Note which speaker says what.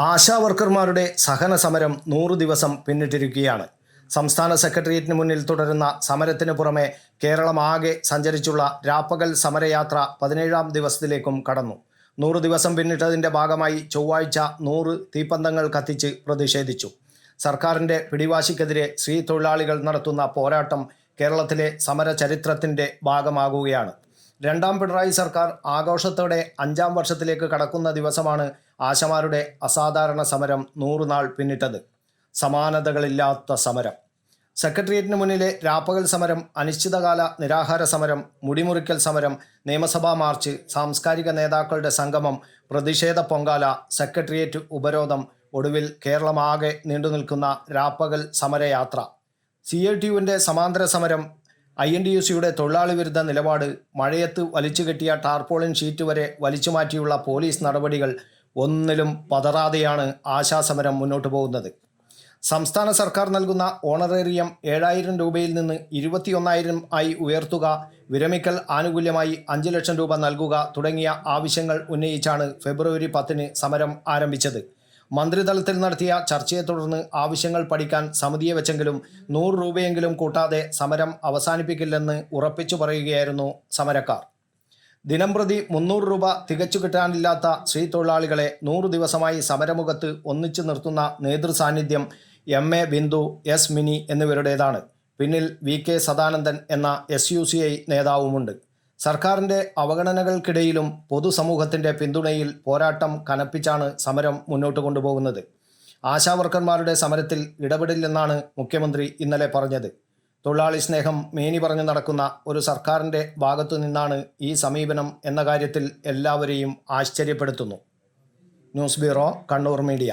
Speaker 1: ആശാ വർക്കർമാരുടെ സഹന സമരം നൂറ് ദിവസം പിന്നിട്ടിരിക്കുകയാണ്. സംസ്ഥാന സെക്രട്ടേറിയറ്റിന് മുന്നിൽ തുടരുന്ന സമരത്തിന് പുറമെ കേരളമാകെ സഞ്ചരിച്ചുള്ള രാപ്പകൽ സമരയാത്ര പതിനേഴാം ദിവസത്തിലേക്കും കടന്നു. നൂറ് ദിവസം പിന്നിട്ടതിന്റെ ഭാഗമായി ചൊവ്വാഴ്ച നൂറ് തീപ്പന്തങ്ങൾ കത്തിച്ച് പ്രതിഷേധിച്ചു. സർക്കാരിന്റെ പിടിവാശിക്കെതിരെ സ്ത്രീ തൊഴിലാളികൾ നടത്തുന്ന പോരാട്ടം കേരളത്തിലെ സമര ചരിത്രത്തിന്റെ ഭാഗമാകുകയാണ്. രണ്ടാം പിണറായി സർക്കാർ ആഘോഷത്തോടെ അഞ്ചാം വർഷത്തിലേക്ക് കടക്കുന്ന ദിവസമാണ് ആശമാരുടെ അസാധാരണ സമരം നൂറുനാൾ പിന്നിട്ടത്. സമാനതകളില്ലാത്ത സമരം. സെക്രട്ടേറിയറ്റിന് മുന്നിലെ രാപ്പകൽ സമരം അനിശ്ചിതകാല നിരാഹാര സമരം മുടിമുറിക്കൽ സമരം നിയമസഭാ മാർച്ച് സാംസ്കാരിക നേതാക്കളുടെ സംഗമം പ്രതിഷേധ പൊങ്കാല സെക്രട്ടേറിയറ്റ് ഉപരോധം ഒടുവിൽ കേരളമാകെ നീണ്ടുനിൽക്കുന്ന രാപ്പകൽ സമരയാത്ര. സി ഐ ടി യുവിന്റെ സമാന്തര സമരം ഐ എൻ ഡി യു സിയുടെ തൊഴിലാളി വിരുദ്ധ നിലപാട് മഴയത്ത് വലിച്ചു കെട്ടിയ ടാർപോളിൻ ഷീറ്റ് വരെ വലിച്ചു മാറ്റിയുള്ള പോലീസ് നടപടികൾ ഒന്നിലും പതറാതെയാണ് ആശാസമരം മുന്നോട്ട് പോകുന്നത്. സംസ്ഥാന സർക്കാർ നൽകുന്ന ഓണറേറിയം ഏഴായിരം രൂപയിൽ നിന്ന് ഇരുപത്തിയൊന്നായിരം ആയി ഉയർത്തുക വിരമിക്കൽ ആനുകൂല്യമായി അഞ്ച് ലക്ഷം രൂപ നൽകുക തുടങ്ങിയ ആവശ്യങ്ങൾ ഉന്നയിച്ചാണ് ഫെബ്രുവരി പത്തിന് സമരം ആരംഭിച്ചത്. മന്ത്രിതലത്തിൽ നടത്തിയ ചർച്ചയെ തുടർന്ന് ആവശ്യങ്ങൾ പഠിക്കാൻ സമിതിയെ വെച്ചെങ്കിലും നൂറ് രൂപയെങ്കിലും കൂട്ടാതെ സമരം അവസാനിപ്പിക്കില്ലെന്ന് ഉറപ്പിച്ചു പറയുകയായിരുന്നു സമരക്കാർ. ദിനംപ്രതി മുന്നൂറ് രൂപ തികച്ചു കിട്ടാനില്ലാത്ത സ്ത്രീ തൊഴിലാളികളെ നൂറ് ദിവസമായി സമരമുഖത്ത് ഒന്നിച്ചു നിർത്തുന്ന നേതൃസാന്നിധ്യം M A Bindu S Mini എന്നിവരുടേതാണ്. പിന്നിൽ വി കെ സദാനന്ദൻ എന്ന എസ് യു സി ഐ നേതാവുമുണ്ട്. സർക്കാരിന്റെ അവഗണനകൾക്കിടയിലും പൊതുസമൂഹത്തിന്റെ പിന്തുണയിൽ പോരാട്ടം കനപ്പിച്ചാണ് സമരം മുന്നോട്ട് കൊണ്ടുപോകുന്നത്. ആശാവർക്കർമാരുടെ സമരത്തിൽ ഇടപെടില്ലെന്നാണ് മുഖ്യമന്ത്രി ഇന്നലെ പറഞ്ഞത്. തൊഴിലാളി സ്നേഹം മേനി പറഞ്ഞു നടക്കുന്ന ഒരു സർക്കാരിന്റെ ഭാഗത്തു നിന്നാണ് ഈ സമീപനം എന്ന കാര്യത്തിൽ എല്ലാവരെയും ആശ്ചര്യപ്പെടുത്തുന്നു. News bureau Kannur media.